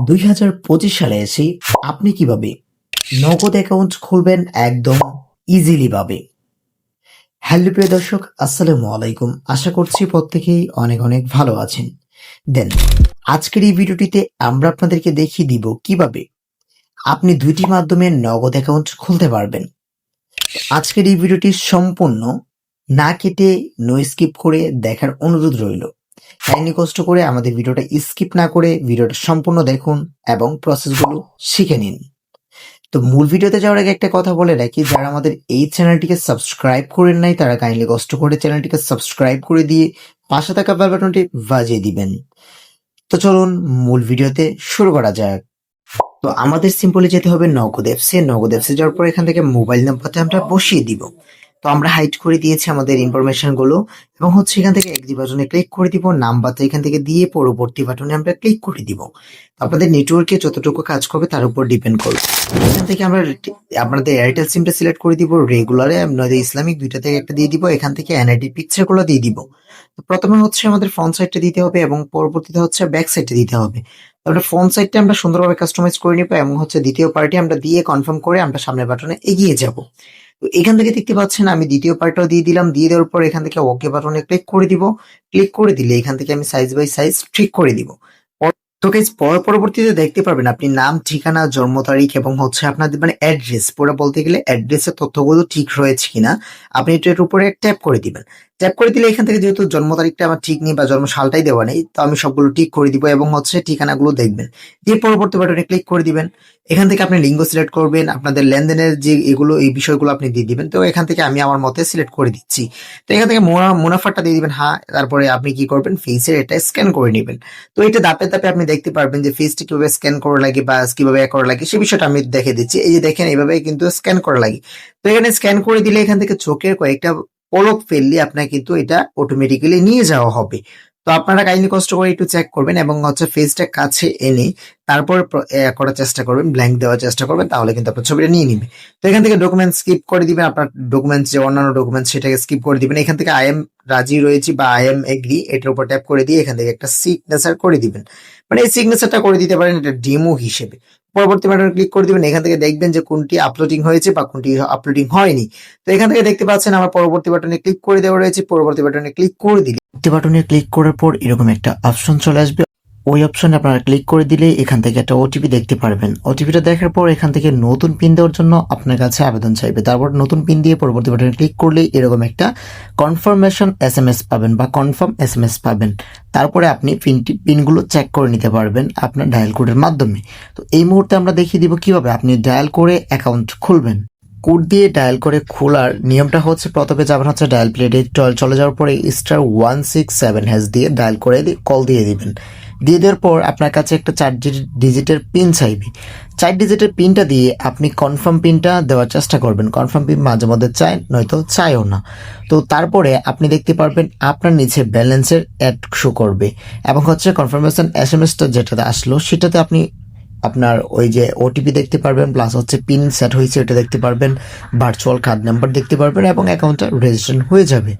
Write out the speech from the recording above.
দুই হাজার পঁচিশ সালে এসে আপনি কীভাবে নগদ অ্যাকাউন্ট খুলবেন একদম ইজিলি ভাবে। হ্যালো প্রিয় দর্শক, আসসালামু আলাইকুম। আশা করছি প্রত্যেকেই অনেক অনেক ভালো আছেন। দেন আজকের এই ভিডিওটিতে আমরা আপনাদেরকে দেখিয়ে দিব কীভাবে আপনি দুইটি মাধ্যমে নগদ অ্যাকাউন্ট খুলতে পারবেন। আজকের এই ভিডিওটি সম্পূর্ণ না কেটে নো স্কিপ করে দেখার অনুরোধ রইল। কাইন্ডলি কষ্ট করে আমাদের ভিডিওটা স্কিপ না করে ভিডিওটা সম্পূর্ণ দেখুন এবং প্রসেসগুলো শিখে নিন। তো মূল ভিডিওতে যাওয়ার আগে একটা কথা বলে রাখি, যারা আমাদের এই চ্যানেলটিকে সাবস্ক্রাইব করেন নাই, তারা কাইন্ডলি কষ্ট করে চ্যানেলটিকে সাবস্ক্রাইব করে দিয়ে পাশে থাকা বেল বাটনটি বাজিয়ে দিবেন। তো চলুন মূল ভিডিওতে শুরু করা যাক। তো আমাদের সিম্পলি যেতে হবে নগদ অ্যাপসে নগদ অ্যাপসে যাওয়ার পর এখান থেকে মোবাইল নাম্বারটা আমরা বসিয়ে দিব। তো আমরা হাইড করে দিয়েছি আমাদের ইনফরমেশনগুলো এবং হচ্ছে এখান থেকে এগ্রি বাটনে ক্লিক করে দিব নাম্বারটা এখান থেকে দিয়ে পরবর্তী বাটনে আমরা ক্লিক করে দিব। আপনাদের নেটওয়ার্কে যতটুকু কাজ করবে তার উপর ডিপেন্ড করবে। এখান থেকে আমরা আপনাদের এয়ারটেল সিমটা সিলেক্ট করে দিব রেগুলারে আপনাদের ইসলামিক দুইটা থেকে একটা দিয়ে দিব, এখান থেকে এনআইডি পিকচারগুলো দিয়ে দিব। তো প্রথমে হচ্ছে আমাদের ফ্রন্ট সাইডটা দিতে হবে এবং পরবর্তীতে হচ্ছে ব্যাক সাইডটা দিতে হবে। তারপরে ফ্রন্ট সাইডটা আমরা সুন্দরভাবে কাস্টমাইজ করে নিব এবং হচ্ছে দ্বিতীয় পার্টি আমরা দিয়ে কনফার্ম করে আমরা সামনের বাটনে এগিয়ে যাব। তো এখান থেকে দেখতে পাচ্ছেন, আমি দ্বিতীয় পার্টটাও দিয়ে দিলাম। দিয়ে দেওয়ার পর এখান থেকে ওকে বাটনে ক্লিক করে দিব। ক্লিক করে দিলে এখান থেকে আমি সাইজ বাই সাইজ ঠিক করে দিব। তো গাইজ পর, পরবর্তীতে দেখতে পারবেন আপনি নাম, ঠিকানা, জন্ম তারিখ এবং হচ্ছে আপনাদের মানে অ্যাড্রেস পুরো বলতে গেলে অ্যাড্রেসের তথ্যগুলো ঠিক রয়েছে কিনা, আপনি এটার উপরে ট্যাপ করে দিবেন। ট্যাপ করে দিলে এখান থেকে যেহেতু জন্ম তারিখটা আমার ঠিক নেই বা জন্ম সালটাই দেওয়া নেই, তো আমি সবগুলো ঠিক করে দিব এবং হচ্ছে ঠিকানাগুলো দেখবেন। দিয়ে পরবর্তী বাটনে ক্লিক করে দিবেন। এখান থেকে আপনি লিঙ্গ সিলেক্ট করবেন, আপনাদের লেনদেনের যে এগুলো, এই বিষয়গুলো আপনি দিয়ে দিবেন। তো এখান থেকে আমি আমার মতে সিলেক্ট করে দিচ্ছি। তো এখান থেকে মুনা- মুনাফাটা দিয়ে দিবেন হ্যাঁ তারপরে আপনি কি করবেন? ফেসের এটা স্ক্যান করে নেবেন। তো এটা ধাপে ধাপে আপনি দেখতে পারবেন যে ফেসটা কীভাবে স্ক্যান করা লাগে বা কীভাবে করা লাগে, সে বিষয়টা আমি দেখে দিচ্ছি। এই যে দেখেন এইভাবে কিন্তু স্ক্যান করা লাগে। তো এখানে স্ক্যান করে দিলে এখান থেকে চোখের কয়েকটা পলক ফেললে আপনার কিন্তু এটা অটোমেটিক্যালি নিয়ে যাওয়া হবে। তো আপনারা কাইন্ডলি কষ্ট করে একটু চেক করবেন এবং হচ্ছে ফেসটা কাছে এনে তারপর করার চেষ্টা করবেন ব্ল্যাঙ্ক দেওয়ার চেষ্টা করবেন, তাহলে কিন্তু আপনার ছবিটা নিয়ে নিবে। তো এখান থেকে ডকুমেন্ট স্কিপ করে দিবেন, আপনার ডকুমেন্টস যে অন্যান্য ডকুমেন্টস সেটাকে স্কিপ করে দিবেন। এখান থেকে আই এম রাজি রয়েছি বা আই এম এগ্রি এটার উপর ট্যাপ করে দিয়ে এখান থেকে একটা সিগনেচার করে দিবেন। মানে এই সিগনেচারটা করে দিতে পারেন এটা ডেমো হিসেবে। পরবর্তী বাটনে ক্লিক করে দিবেন, এখান থেকে দেখবেন যে কোনটি আপলোডিং হয়েছে বা কোনটি আপলোডিং হয়নি। তো এখান থেকে দেখতে পাচ্ছেন আমার পরবর্তী বাটনে ক্লিক করে দেওয়া রয়েছে, পরবর্তী বাটনে ক্লিক করে দিলে পরবর্তী বাটনে ক্লিক করার পর এরকম একটা অপশন চলে আসবে। ওই অপশনে আপনারা ক্লিক করে দিলে এখান থেকে একটা ওটিপি দেখতে পারবেন। ওটিপিটা দেখার পর এখান থেকে নতুন পিন দেওয়ার জন্য আপনার কাছে আবেদন চাইবে। তারপর নতুন পিন দিয়ে পরবর্তী বাটনে ক্লিক করলে এরকম একটা কনফার্মেশন এস এম এস পাবেন বা কনফার্ম এস এম এস পাবেন। তারপরে আপনি পিনটি, পিনগুলো চেক করে নিতে পারবেন আপনার ডায়াল কোডের মাধ্যমে। তো এই মুহূর্তে আমরা দেখিয়ে দিব কীভাবে আপনি ডায়াল করে অ্যাকাউন্ট খুলবেন। কোড দিয়ে ডায়াল করে খোলার নিয়মটা হচ্ছে প্রথমে যাবেন হচ্ছে ডায়াল প্লেটে চলে যাওয়ার পরে star one six seven hash দিয়ে ডায়াল করে কল দিয়ে দিবেন। দিয়ে দেওয়ার পর আপনার কাছে একটা চার ডিজিটের পিন চাইবে। চার ডিজিটের পিনটা দিয়ে আপনি কনফার্ম পিনটা দেওয়ার চেষ্টা করবেন। কনফার্ম পিন মাঝে মধ্যে চায়, নয়তো চায়ও না। তো তারপরে আপনি দেখতে পারবেন আপনার নিচে ব্যালেন্সের অ্যাড শো করবে। এবং হচ্ছে কনফার্মেশন এস এম এসটা যেটাতে আসলো, সেটাতে আপনি আপনার ওই যে ওটিপি দেখতে পারবেন প্লাস হচ্ছে পিন সেট হয়েছে এটা দেখতে পারবেন। ভার্চুয়াল কার্ড নাম্বার দেখতে পারবেন এবং অ্যাকাউন্টটা রেজিস্ট্রেশন হয়ে যাবে।